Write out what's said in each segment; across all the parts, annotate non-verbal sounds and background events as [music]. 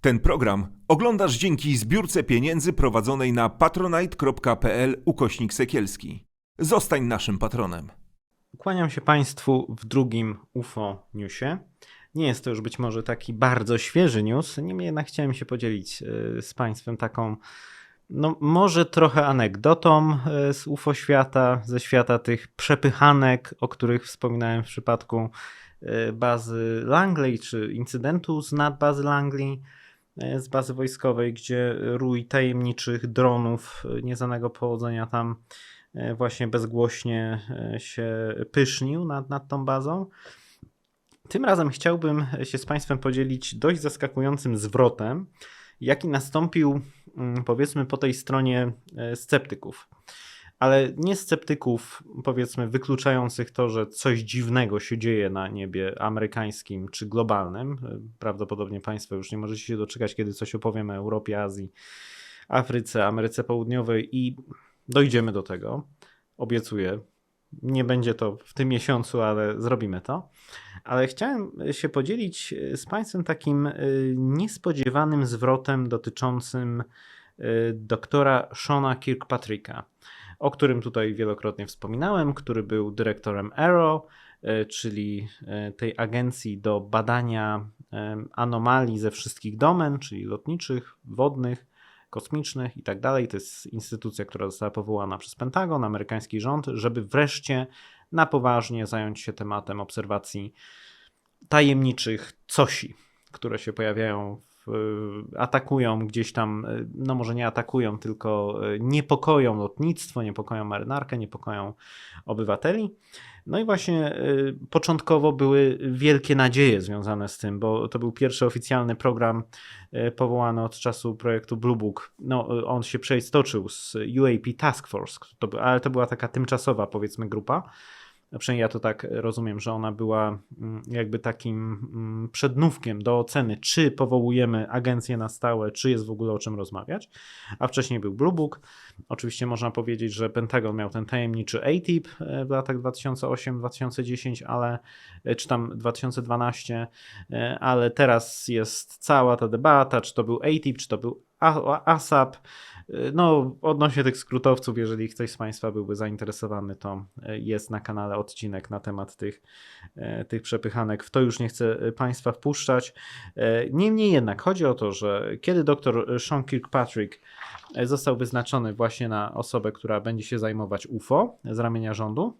Ten program oglądasz dzięki zbiórce pieniędzy prowadzonej na patronite.pl ukośnik sekielski. Zostań naszym patronem. Kłaniam się Państwu w drugim UFO Newsie. Nie jest to już być może taki bardzo świeży news, niemniej jednak chciałem się podzielić y, z Państwem taką, no może trochę anegdotą y, z UFO świata, ze świata tych przepychanek, o których wspominałem w przypadku y, bazy Langley, czy incydentu z nad bazy Langley, z bazy wojskowej, gdzie rój tajemniczych dronów nieznanego powodzenia tam właśnie bezgłośnie się pysznił nad, nad tą bazą. Tym razem chciałbym się z Państwem podzielić dość zaskakującym zwrotem, jaki nastąpił mm, powiedzmy po tej stronie sceptyków. Ale nie sceptyków, powiedzmy, wykluczających to, że coś dziwnego się dzieje na niebie amerykańskim czy globalnym. Prawdopodobnie Państwo już nie możecie się doczekać, kiedy coś opowiem o Europie, Azji, Afryce, Ameryce Południowej i dojdziemy do tego. Obiecuję. Nie będzie to w tym miesiącu, ale zrobimy to. Ale chciałem się podzielić z Państwem takim y, niespodziewanym zwrotem dotyczącym y, doktora Shona Kirkpatricka, o którym tutaj wielokrotnie wspominałem, który był dyrektorem Aero, y, czyli tej agencji do badania anomalii ze wszystkich domen, czyli lotniczych, wodnych, kosmicznych i tak dalej. To jest instytucja, która została powołana przez Pentagon, amerykański rząd, żeby wreszcie na poważnie zająć się tematem obserwacji tajemniczych cosi, które się pojawiają, atakują gdzieś tam, no może nie atakują, tylko niepokoją lotnictwo, niepokoją marynarkę, niepokoją obywateli. No i właśnie y, początkowo były wielkie nadzieje związane z tym, bo to był pierwszy oficjalny program powołany od czasu projektu Blue Book. No, on się przeistoczył z UAP Task Force, to, ale to była taka tymczasowa, powiedzmy, grupa przynajmniej ja to tak rozumiem, że ona była mm, jakby takim mm, przednówkiem do oceny, czy powołujemy agencję na stałe, czy jest w ogóle o czym rozmawiać. A wcześniej był Blue Book. Oczywiście można powiedzieć, że Pentagon miał ten tajemniczy ATIP e, w latach 2008-2010, ale e, czy tam 2012, e, ale teraz jest cała ta debata, czy to był ATIP, czy to był ASAP. No, odnośnie tych skrótowców, jeżeli ktoś z Państwa byłby zainteresowany, to e, jest na kanale odcinek na temat tych, e, tych przepychanek. W to już nie chcę Państwa wpuszczać. Niemniej jednak chodzi o to, że kiedy dr Sean Kirkpatrick został wyznaczony właśnie na osobę, która będzie się zajmować UFO z ramienia rządu,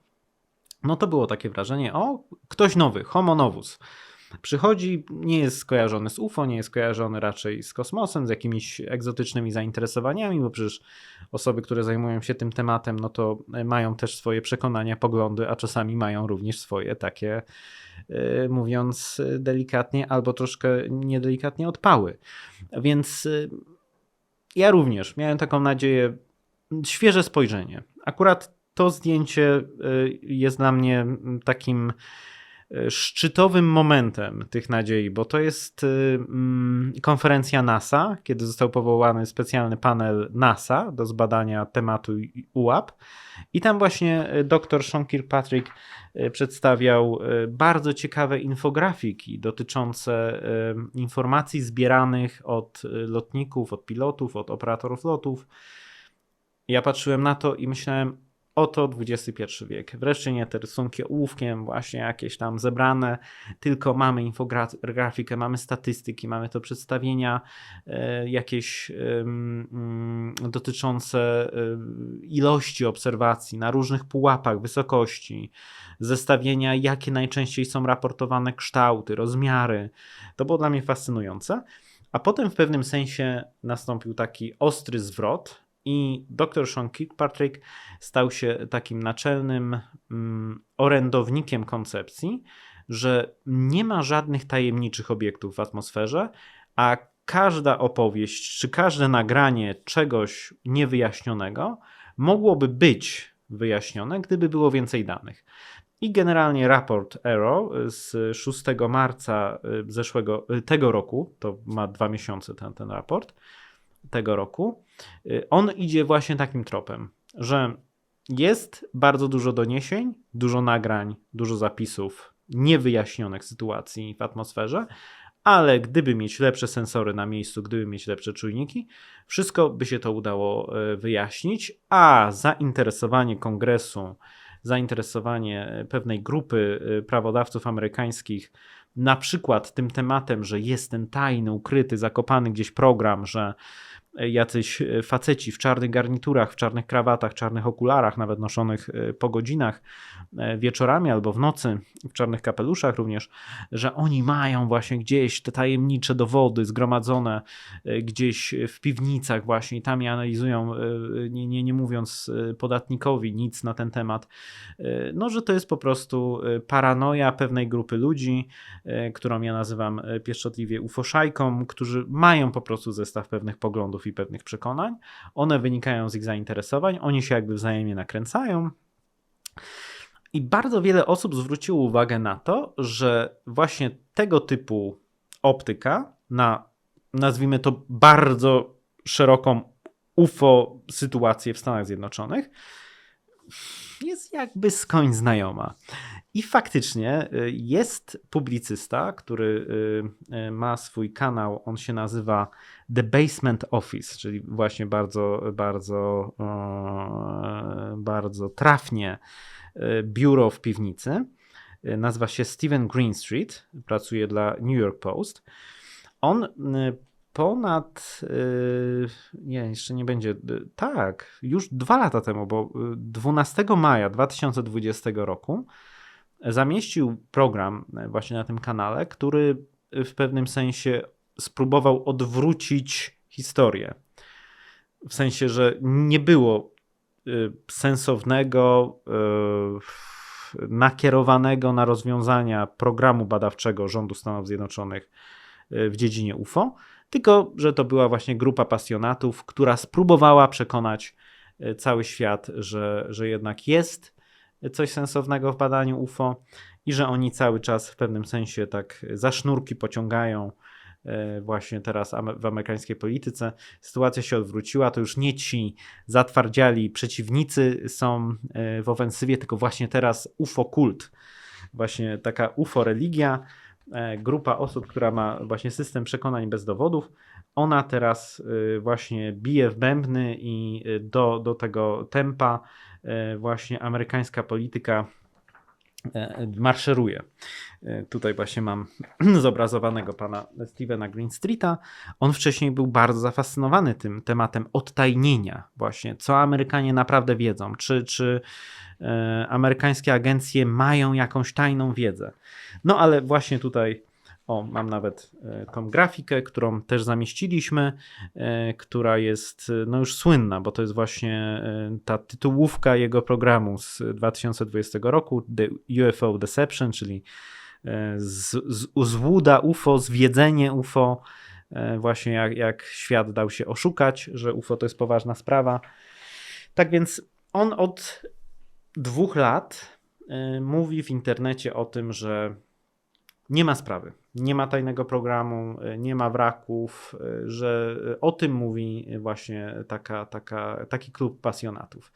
no to było takie wrażenie, o, ktoś nowy, homo novus przychodzi, nie jest skojarzony z UFO, nie jest skojarzony raczej z kosmosem, z jakimiś egzotycznymi zainteresowaniami, bo przecież osoby, które zajmują się tym tematem, no to mają też swoje przekonania, poglądy, a czasami mają również swoje takie, yy, mówiąc delikatnie, albo troszkę niedelikatnie odpały. Więc ja również miałem taką nadzieję, świeże spojrzenie. Akurat to zdjęcie jest dla mnie takim szczytowym momentem tych nadziei, bo to jest y, mm, konferencja NASA, kiedy został powołany specjalny panel NASA do zbadania tematu UAP. I tam właśnie y, dr Sean Kirkpatrick y, przedstawiał bardzo ciekawe infografiki dotyczące informacji zbieranych od lotników, od pilotów, od operatorów lotów. Ja patrzyłem na to i myślałem, Oto XXI wiek. Wreszcie nie te rysunki ołówkiem, właśnie jakieś tam zebrane, tylko mamy infografikę, mamy statystyki, mamy to przedstawienia e, jakieś e, dotyczące e, ilości obserwacji na różnych pułapach, wysokości, zestawienia, jakie najczęściej są raportowane kształty, rozmiary. To było dla mnie fascynujące. A potem w pewnym sensie nastąpił taki ostry zwrot, i dr Sean Kirkpatrick stał się takim naczelnym mm, orędownikiem koncepcji, że nie ma żadnych tajemniczych obiektów w atmosferze, a każda opowieść czy każde nagranie czegoś niewyjaśnionego mogłoby być wyjaśnione, gdyby było więcej danych. I generalnie raport ERO z 6 marca y, zeszłego y, tego roku, to ma dwa miesiące ten, ten raport, tego roku, y, on idzie właśnie takim tropem, że jest bardzo dużo doniesień, dużo nagrań, dużo zapisów niewyjaśnionych sytuacji w atmosferze, ale gdyby mieć lepsze sensory na miejscu, gdyby mieć lepsze czujniki, wszystko by się to udało e, wyjaśnić, a zainteresowanie kongresu, zainteresowanie e, pewnej grupy prawodawców amerykańskich, na przykład tym tematem, że jest ten tajny, ukryty, zakopany gdzieś program, że jacyś faceci w czarnych garniturach, w czarnych krawatach, czarnych okularach, nawet noszonych e, po godzinach, e, wieczorami albo w nocy, w czarnych kapeluszach również, że oni mają właśnie gdzieś te tajemnicze dowody zgromadzone e, gdzieś w piwnicach właśnie i tam je analizują, nie, nie, nie mówiąc podatnikowi nic na ten temat. No, że to jest po prostu paranoja pewnej grupy ludzi, którą ja nazywam pieszczotliwie ufoszajką, którzy mają po prostu zestaw pewnych poglądów i pewnych przekonań. One wynikają z ich zainteresowań, oni się jakby wzajemnie nakręcają. I bardzo wiele osób zwróciło uwagę na to, że właśnie tego typu optyka na, nazwijmy to, bardzo szeroką UFO sytuację w Stanach Zjednoczonych jest jakby skądś znajoma. I faktycznie y, jest publicysta, który y, y, ma swój kanał, on się nazywa The Basement Office, czyli właśnie bardzo, bardzo, bardzo trafnie biuro w piwnicy. Nazywa się Steven Greenstreet, pracuje dla New York Post. On ponad, nie, jeszcze nie będzie, tak, już dwa lata temu, bo 12 maja 2020 roku zamieścił program właśnie na tym kanale, który w pewnym sensie spróbował odwrócić historię. W sensie, że nie było y, sensownego, nakierowanego na rozwiązania programu badawczego rządu Stanów Zjednoczonych w dziedzinie UFO, tylko że to była właśnie grupa pasjonatów, która spróbowała przekonać cały świat, że, że jednak jest coś sensownego w badaniu UFO i że oni cały czas w pewnym sensie tak za sznurki pociągają e, właśnie teraz w amerykańskiej polityce. Sytuacja się odwróciła, to już nie ci zatwardziali przeciwnicy są e, w ofensywie, tylko właśnie teraz UFO kult. Właśnie taka UFO religia, e, grupa osób, która ma właśnie system przekonań bez dowodów, ona teraz właśnie bije w bębny i do, do tego tempa E, właśnie amerykańska polityka marszeruje. Tutaj właśnie mam [clears throat] zobrazowanego pana Stevena Greenstreeta. On wcześniej był bardzo zafascynowany tym tematem odtajnienia, właśnie co Amerykanie naprawdę wiedzą, czy, czy amerykańskie agencje mają jakąś tajną wiedzę. No ale właśnie tutaj o, mam nawet e, tą grafikę, którą też zamieściliśmy, e, która jest e, no już słynna, bo to jest właśnie ta tytułówka jego programu z 2020 roku, The UFO Deception, czyli z, z, złuda UFO, zwiedzenie UFO, właśnie jak, jak świat dał się oszukać, że UFO to jest poważna sprawa. Tak więc on od dwóch lat mówi w internecie o tym, że nie ma sprawy. Nie ma tajnego programu, nie ma wraków, że o tym mówi właśnie taka, taka, taki klub pasjonatów.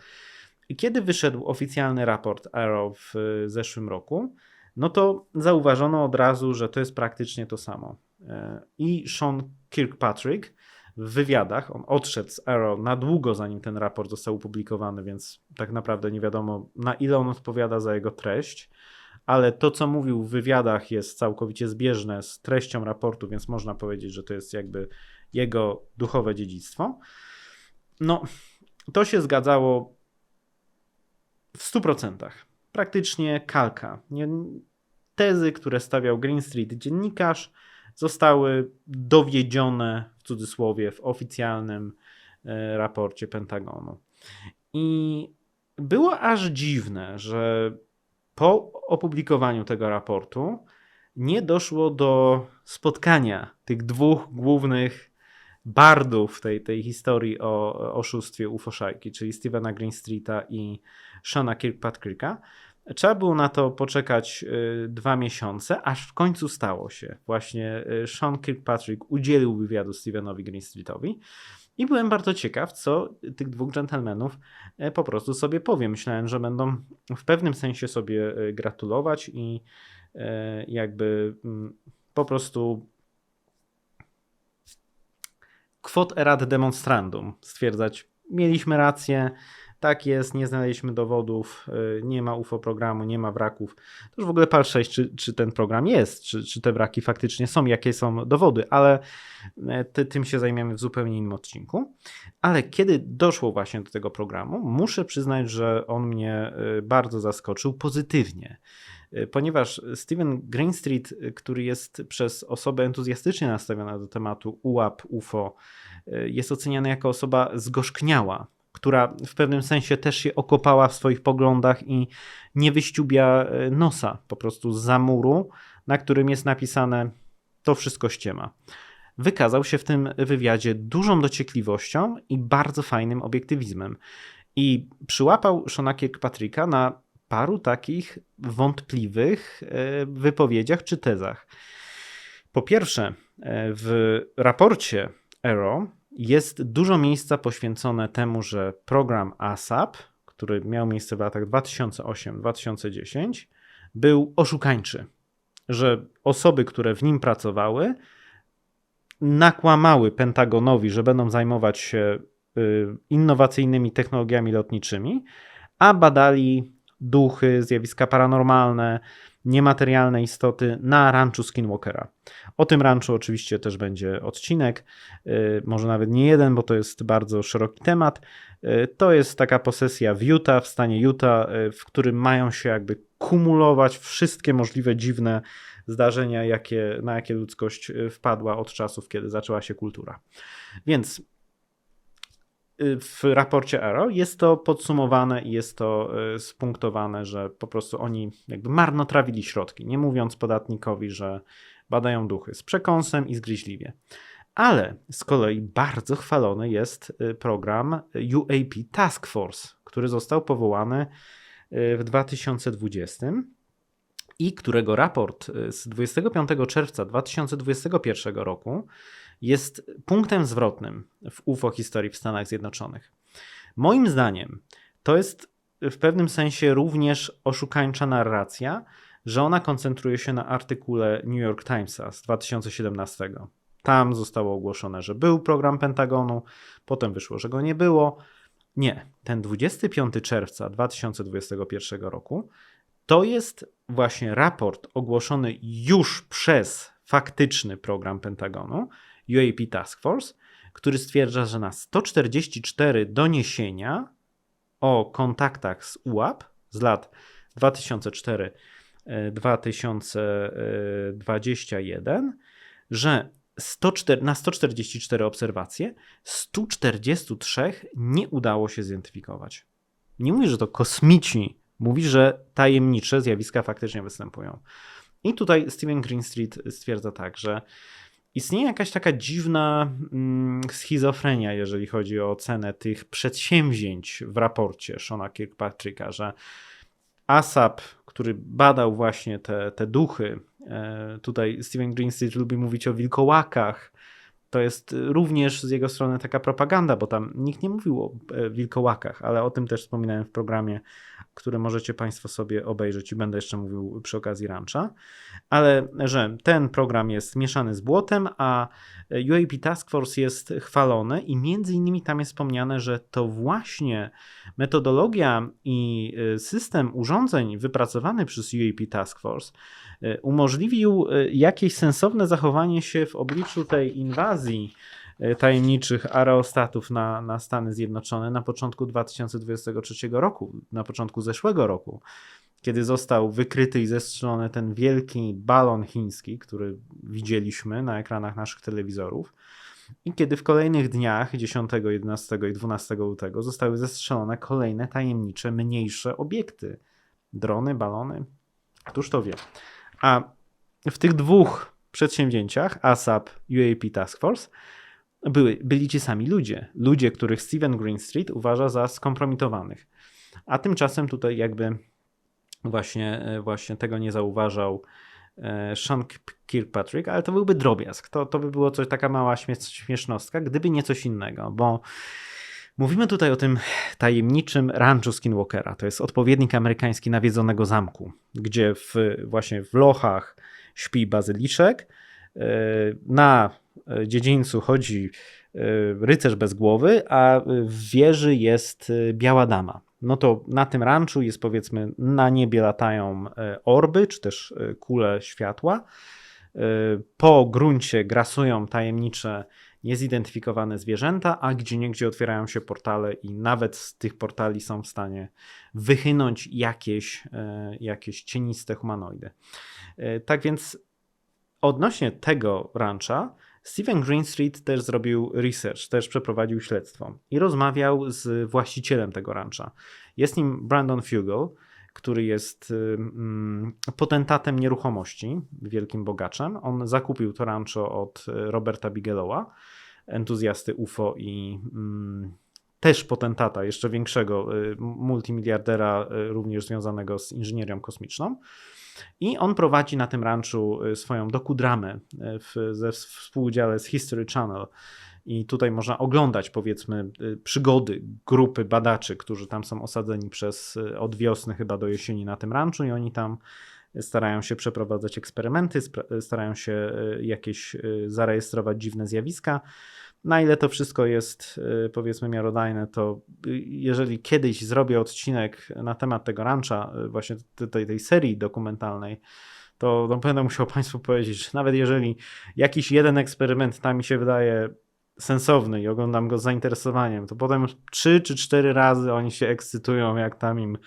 Kiedy wyszedł oficjalny raport Arrow w zeszłym roku, no to zauważono od razu, że to jest praktycznie to samo. I Sean Kirkpatrick w wywiadach, on odszedł z Arrow na długo, zanim ten raport został opublikowany, więc tak naprawdę nie wiadomo, na ile on odpowiada za jego treść ale to, co mówił w wywiadach, jest całkowicie zbieżne z treścią raportu, więc można powiedzieć, że to jest jakby jego duchowe dziedzictwo. No, to się zgadzało w 100%. Praktycznie kalka. Tezy, które stawiał Green Street dziennikarz, zostały dowiedzione w cudzysłowie w oficjalnym e, raporcie Pentagonu. I było aż dziwne, że po opublikowaniu tego raportu nie doszło do spotkania tych dwóch głównych bardów tej, tej historii o oszustwie ufoszajki, czyli Stevena Greenstreeta i Shona Kirkpatricka. Trzeba było na to poczekać y, dwa miesiące, aż w końcu stało się. Właśnie y, Sean Kirkpatrick udzielił wywiadu Stevenowi Greenstreetowi i byłem bardzo ciekaw, co tych dwóch dżentelmenów e, po prostu sobie powie. Myślałem, że będą w pewnym sensie sobie gratulować i jakby mm, po prostu quod erat demonstrandum, stwierdzać, mieliśmy rację, tak jest, nie znaleźliśmy dowodów, y, nie ma UFO programu, nie ma wraków. To już w ogóle pal 6, czy, czy ten program jest, czy, czy te wraki faktycznie są, jakie są dowody, ale e, ty, tym się zajmiemy w zupełnie innym odcinku. Ale kiedy doszło właśnie do tego programu, muszę przyznać, że on mnie y, bardzo zaskoczył pozytywnie. Y, Ponieważ Steven Greenstreet, który jest przez osobę entuzjastycznie nastawiona do tematu UAP, UFO, jest oceniany jako osoba zgorzkniała, która w pewnym sensie też się okopała w swoich poglądach i nie wyściubia y, nosa po prostu z muru, na którym jest napisane to wszystko ściema. Wykazał się w tym wywiadzie dużą dociekliwością i bardzo fajnym obiektywizmem. I przyłapał Shona Kirkpatricka na paru takich wątpliwych e, wypowiedziach czy tezach. Po pierwsze, e, w raporcie ERO jest dużo miejsca poświęcone temu, że program ASAP, który miał miejsce w latach 2008-2010, był oszukańczy. Że osoby, które w nim pracowały, nakłamały Pentagonowi, że będą zajmować się y, innowacyjnymi technologiami lotniczymi, a badali duchy, zjawiska paranormalne, niematerialne istoty na ranczu Skinwalkera. O tym ranczu oczywiście też będzie odcinek, y, może nawet nie jeden, bo to jest bardzo szeroki temat. Y, To jest taka posesja w Utah, w stanie Utah, y, w którym mają się jakby kumulować wszystkie możliwe dziwne zdarzenia, jakie, na jakie ludzkość wpadła od czasów, kiedy zaczęła się kultura. Więc w raporcie Arrow jest to podsumowane i jest to y, spunktowane, że po prostu oni jakby marnotrawili środki, nie mówiąc podatnikowi, że badają duchy z przekąsem i zgryźliwie. Ale z kolei bardzo chwalony jest y, program UAP Task Force, który został powołany y, w 2020 i którego raport y, z 25 czerwca 2021 roku jest punktem zwrotnym w UFO historii w Stanach Zjednoczonych. Moim zdaniem to jest w pewnym sensie również oszukańcza narracja, że ona koncentruje się na artykule New York Timesa z 2017. Tam zostało ogłoszone, że był program Pentagonu, potem wyszło, że go nie było. Nie, ten 25 czerwca 2021 roku to jest właśnie raport ogłoszony już przez faktyczny program Pentagonu, UAP Task Force, który stwierdza, że na 144 doniesienia o kontaktach z UAP z lat 2004-2021, że 104, na 144 obserwacje 143 nie udało się zidentyfikować. Nie mówi, że to kosmici, mówi, że tajemnicze zjawiska faktycznie występują. I tutaj Steven Greenstreet stwierdza tak, że istnieje jakaś taka dziwna mm, schizofrenia, jeżeli chodzi o ocenę tych przedsięwzięć w raporcie Shona Kirkpatricka, że ASAP, który badał właśnie te, te duchy, e, tutaj Steven Greenstreet lubi mówić o wilkołakach, to jest również z jego strony taka propaganda, bo tam nikt nie mówił o e, wilkołakach, ale o tym też wspominałem w programie, który możecie Państwo sobie obejrzeć i będę jeszcze mówił przy okazji rancha. Ale że ten program jest mieszany z błotem, a UAP Task Force jest chwalony i między innymi tam jest wspomniane, że to właśnie metodologia i y, system urządzeń wypracowany przez UAP Task Force umożliwił y, jakieś sensowne zachowanie się w obliczu tej inwazji y, tajemniczych aerostatów na, na Stany Zjednoczone na początku 2023 roku, na początku zeszłego roku, kiedy został wykryty i zestrzelony ten wielki balon chiński, który widzieliśmy na ekranach naszych telewizorów. I kiedy w kolejnych dniach 10, 11 i 12 lutego zostały zestrzelone kolejne tajemnicze, mniejsze obiekty. Drony, balony, któż to wie. A w tych dwóch przedsięwzięciach, ASAP, UAP Task Force, były, byli ci sami ludzie. Ludzie, których Steven Greenstreet uważa za skompromitowanych. A tymczasem tutaj jakby właśnie, e, właśnie tego nie zauważał e, Sean Kirkpatrick, ale to byłby drobiazg. To, to by było coś, taka mała śmie śmiesznostka, gdyby nie coś innego, bo mówimy tutaj o tym tajemniczym ranchu Skinwalkera. To jest odpowiednik amerykański nawiedzonego zamku, gdzie w, właśnie w lochach śpi bazyliszek, e, na dziedzińcu chodzi rycerz bez głowy, a w wieży jest biała dama. No to na tym ranczu jest powiedzmy na niebie latają e, orby, czy też e, kule światła. E, Po gruncie grasują tajemnicze, niezidentyfikowane zwierzęta, a gdzie niegdzie otwierają się portale i nawet z tych portali są w stanie wychynąć jakieś, e, jakieś cieniste humanoidy. E, Tak więc odnośnie tego rancha Steven Greenstreet też zrobił research, też przeprowadził śledztwo i rozmawiał z właścicielem tego rancha. Jest nim Brandon Fugel, który jest mm, potentatem nieruchomości, wielkim bogaczem. On zakupił to rancho od e, Roberta Bigelowa, entuzjasty UFO i mm, też potentata, jeszcze większego y, multimiliardera, y, również związanego z inżynierią kosmiczną. I on prowadzi na tym ranczu y, swoją dokudramę y, w, ze współudziale z History Channel. I tutaj można oglądać, powiedzmy, y, przygody grupy badaczy, którzy tam są osadzeni przez y, od wiosny chyba do jesieni na tym ranczu, i oni tam starają się przeprowadzać eksperymenty, spra- starają się y, jakieś y, zarejestrować dziwne zjawiska. Na ile to wszystko jest, y, powiedzmy, miarodajne, to y, jeżeli kiedyś zrobię odcinek na temat tego rancha, y, właśnie tej, tej serii dokumentalnej, to, to będę musiał Państwu powiedzieć, że nawet jeżeli jakiś jeden eksperyment tam mi się wydaje sensowny i oglądam go z zainteresowaniem, to potem trzy czy cztery razy oni się ekscytują, jak tam im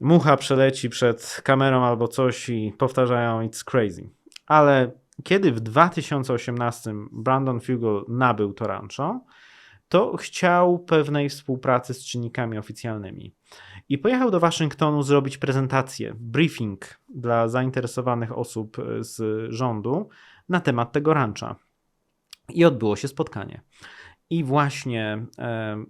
mucha przeleci przed kamerą albo coś i powtarzają it's crazy. Ale kiedy w 2018 Brandon Fugel nabył to rancho, to chciał pewnej współpracy z czynnikami oficjalnymi. I pojechał do Waszyngtonu zrobić prezentację, briefing dla zainteresowanych osób z rządu na temat tego rancha. I odbyło się spotkanie. I właśnie e,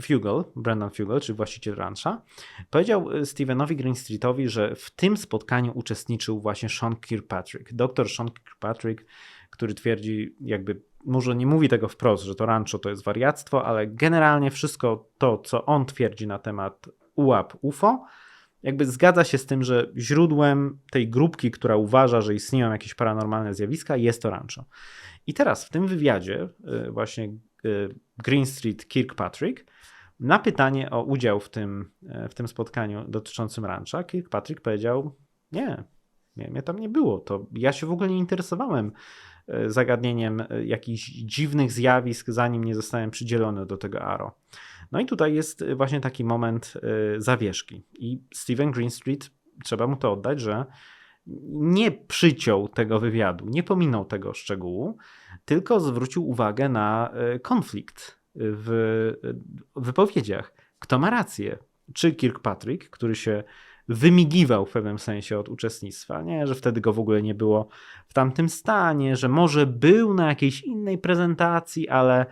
Fugel, Brandon Fugel, czyli właściciel rancha, powiedział e, Stevenowi Greenstreetowi, że w tym spotkaniu uczestniczył właśnie Sean Kirkpatrick. Doktor Sean Kirkpatrick, który twierdzi, jakby może nie mówi tego wprost, że to rancho to jest wariactwo, ale generalnie wszystko to, co on twierdzi na temat UAP UFO, jakby zgadza się z tym, że źródłem tej grupki, która uważa, że istnieją jakieś paranormalne zjawiska, jest to rancho. I teraz w tym wywiadzie y, właśnie y, Green Street Kirkpatrick na pytanie o udział w tym, y, w tym spotkaniu dotyczącym rancha, Kirkpatrick powiedział: Nie, mnie, mnie tam nie było. To ja się w ogóle nie interesowałem zagadnieniem jakichś dziwnych zjawisk, zanim nie zostałem przydzielony do tego ARO. No i tutaj jest y, właśnie taki moment y, zawieszki. I Steven Greenstreet, trzeba mu to oddać, że nie przyciął tego wywiadu, nie pominął tego szczegółu, tylko zwrócił uwagę na y, konflikt w wypowiedziach. Kto ma rację? Czy Kirkpatrick, który się wymigiwał w pewnym sensie od uczestnictwa, nie, że wtedy go w ogóle nie było w tamtym stanie, że może był na jakiejś innej prezentacji, ale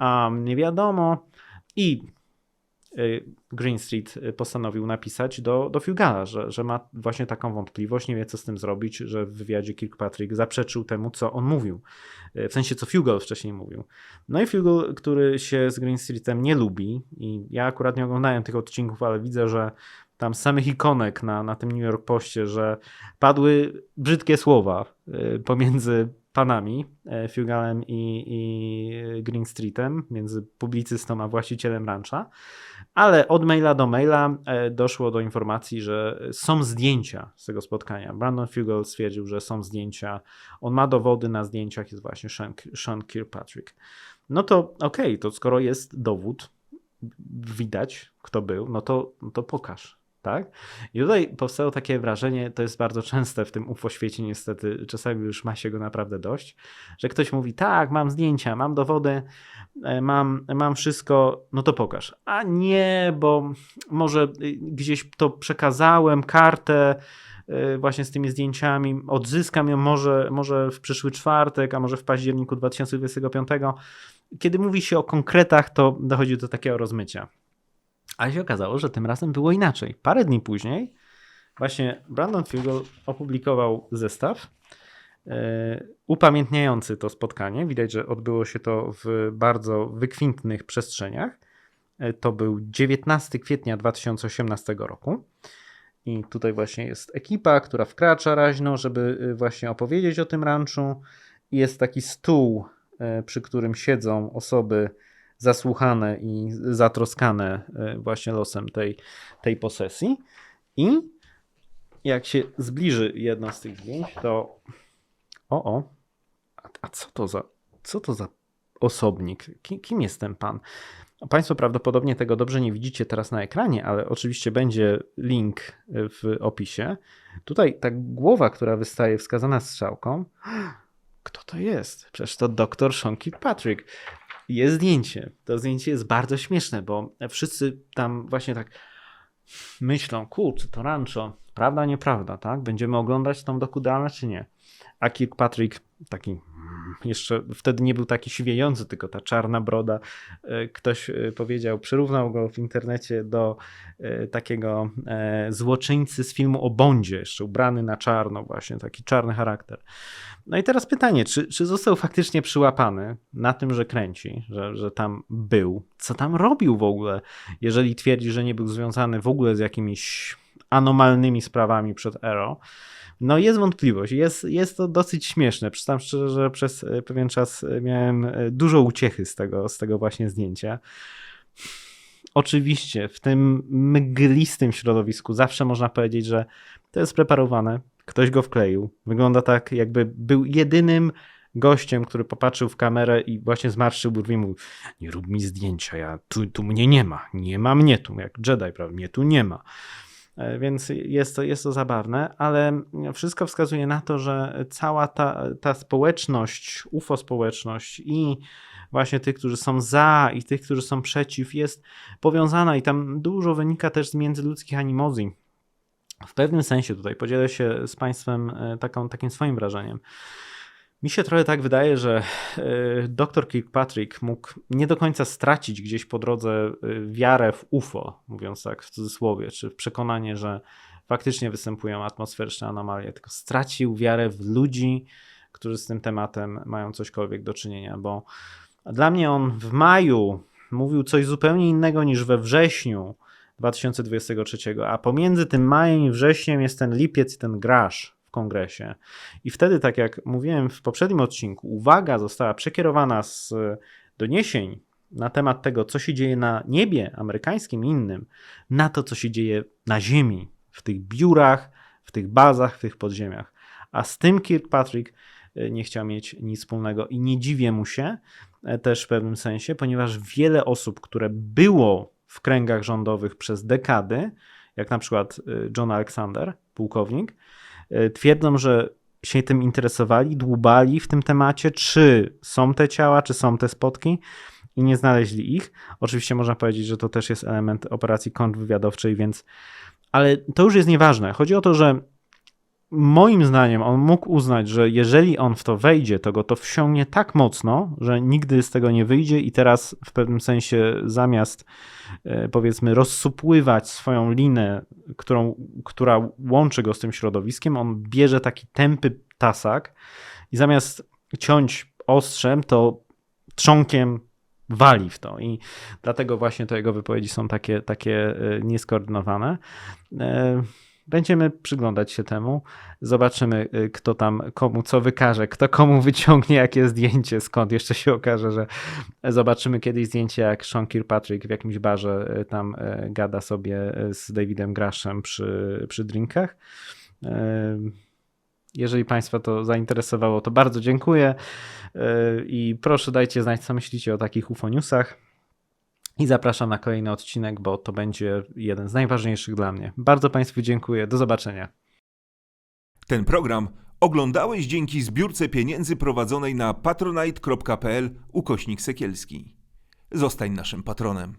um, nie wiadomo. I y, Green Street y, postanowił napisać do, do Fugala, że, że ma właśnie taką wątpliwość, nie wie co z tym zrobić, że w wywiadzie Kirkpatrick zaprzeczył temu, co on mówił. Y, W sensie, co Fugal wcześniej mówił. No i Fugal, który się z Green Streetem nie lubi i ja akurat nie oglądałem tych odcinków, ale widzę, że tam samych ikonek na, na tym New York Poście, że padły brzydkie słowa pomiędzy panami, e, Fugalem i, i Green Streetem, między publicystą a właścicielem rancha, ale od maila do maila e, doszło do informacji, że są zdjęcia z tego spotkania. Brandon Fugal stwierdził, że są zdjęcia, on ma dowody na zdjęciach, jest właśnie Sean, Sean Kirkpatrick. No to okej, to skoro jest dowód, widać kto był, no to, no to pokaż. Tak? I tutaj powstało takie wrażenie, to jest bardzo częste w tym UFO świecie, niestety, czasami już ma się go naprawdę dość, że ktoś mówi: Tak, mam zdjęcia, mam dowody, e, mam, mam wszystko, no to pokaż. A nie, bo może y, gdzieś to przekazałem, kartę y, właśnie z tymi zdjęciami, odzyskam ją może, może w przyszły czwartek, a może w październiku 2025. Kiedy mówi się o konkretach, to dochodzi do takiego rozmycia. Ale się okazało, że tym razem było inaczej. Parę dni później właśnie Brandon Fugel opublikował zestaw e, upamiętniający to spotkanie. Widać, że odbyło się to w bardzo wykwintnych przestrzeniach. E, To był 19 kwietnia 2018 roku. I tutaj właśnie jest ekipa, która wkracza raźno, żeby y, właśnie opowiedzieć o tym ranczu. Jest taki stół e, przy którym siedzą osoby zasłuchane i zatroskane e, właśnie losem tej, tej posesji. I jak się zbliży jedno z tych zdjęć, to o, o, a, a co to za, co to za osobnik? Kim, kim jest ten pan? Państwo prawdopodobnie tego dobrze nie widzicie teraz na ekranie, ale oczywiście będzie link w opisie. Tutaj ta głowa, która wystaje wskazana strzałką. [gasps] Kto to jest? Przecież to dr Sean Kirkpatrick. Jest zdjęcie. To zdjęcie jest bardzo śmieszne, bo wszyscy tam właśnie tak myślą, kurczę, to rancho, prawda, nieprawda, tak? Będziemy oglądać tą dokumentalne, czy nie? A Kirkpatrick taki jeszcze wtedy nie był taki siwiejący, tylko ta czarna broda. E, Ktoś e, powiedział, przyrównał go w internecie do e, takiego złoczyńcy z filmu o Bondzie, jeszcze ubrany na czarno, właśnie taki czarny charakter. No i teraz pytanie, czy, czy został faktycznie przyłapany na tym, że kręci, że, że tam był? Co tam robił w ogóle, jeżeli twierdzi, że nie był związany w ogóle z jakimiś anomalnymi sprawami przed Ero? No jest wątpliwość, jest, jest to dosyć śmieszne. Przyznam szczerze, że przez e, pewien czas e, miałem e, dużo uciechy z tego, z tego właśnie zdjęcia. Oczywiście w tym mglistym środowisku zawsze można powiedzieć, że to jest preparowane, ktoś go wkleił. Wygląda tak, jakby był jedynym gościem, który popatrzył w kamerę i właśnie zmarszczył brwi i mówił, nie rób mi zdjęcia, ja, tu, tu mnie nie ma, nie ma mnie tu, jak Jedi, prawda, mnie tu nie ma. E, Więc jest to, jest to zabawne, ale wszystko wskazuje na to, że cała ta, ta społeczność, UFO społeczność i właśnie tych, którzy są za i tych, którzy są przeciw, jest powiązana i tam dużo wynika też z międzyludzkich animozji. W pewnym sensie tutaj podzielę się z Państwem e, taką, takim swoim wrażeniem. Mi się trochę tak wydaje, że e, dr Kirkpatrick mógł nie do końca stracić gdzieś po drodze e, wiarę w UFO, mówiąc tak w cudzysłowie, czy w przekonanie, że faktycznie występują atmosferyczne anomalie, tylko stracił wiarę w ludzi, którzy z tym tematem mają cośkolwiek do czynienia, bo dla mnie on w maju mówił coś zupełnie innego niż we wrześniu 2023, a pomiędzy tym majem i wrześniem jest ten lipiec i ten graż kongresie. I wtedy, tak jak mówiłem w poprzednim odcinku, uwaga została przekierowana z doniesień na temat tego, co się dzieje na niebie amerykańskim i innym, na to, co się dzieje na ziemi, w tych biurach, w tych bazach, w tych podziemiach. A z tym Kirkpatrick y, nie chciał mieć nic wspólnego i nie dziwię mu się e, też w pewnym sensie, ponieważ wiele osób, które było w kręgach rządowych przez dekady, jak na przykład y, John Alexander, pułkownik, twierdzą, że się tym interesowali, dłubali w tym temacie, czy są te ciała, czy są te spotki i nie znaleźli ich. Oczywiście można powiedzieć, że to też jest element operacji kontrwywiadowczej, więc ale to już jest nieważne. Chodzi o to, że moim zdaniem on mógł uznać, że jeżeli on w to wejdzie, to go to wsiągnie tak mocno, że nigdy z tego nie wyjdzie i teraz w pewnym sensie zamiast e, powiedzmy rozsupływać swoją linę, którą, która łączy go z tym środowiskiem, on bierze taki tępy tasak i zamiast ciąć ostrzem, to trzonkiem wali w to i dlatego właśnie te jego wypowiedzi są takie, takie e, nieskoordynowane. Będziemy przyglądać się temu. Zobaczymy, y, kto tam komu co wykaże, kto komu wyciągnie jakie zdjęcie, skąd jeszcze się okaże, że zobaczymy kiedyś zdjęcie, jak Sean Kirkpatrick w jakimś barze y, tam y, gada sobie z Davidem Grashem przy, przy drinkach. Jeżeli Państwa to zainteresowało, to bardzo dziękuję i proszę dajcie znać, co myślicie o takich UFO newsach. I zapraszam na kolejny odcinek, bo to będzie jeden z najważniejszych dla mnie. Bardzo Państwu dziękuję. Do zobaczenia. Ten program oglądałeś dzięki zbiórce pieniędzy prowadzonej na patronite.pl ukośnik sekielski. Zostań naszym patronem.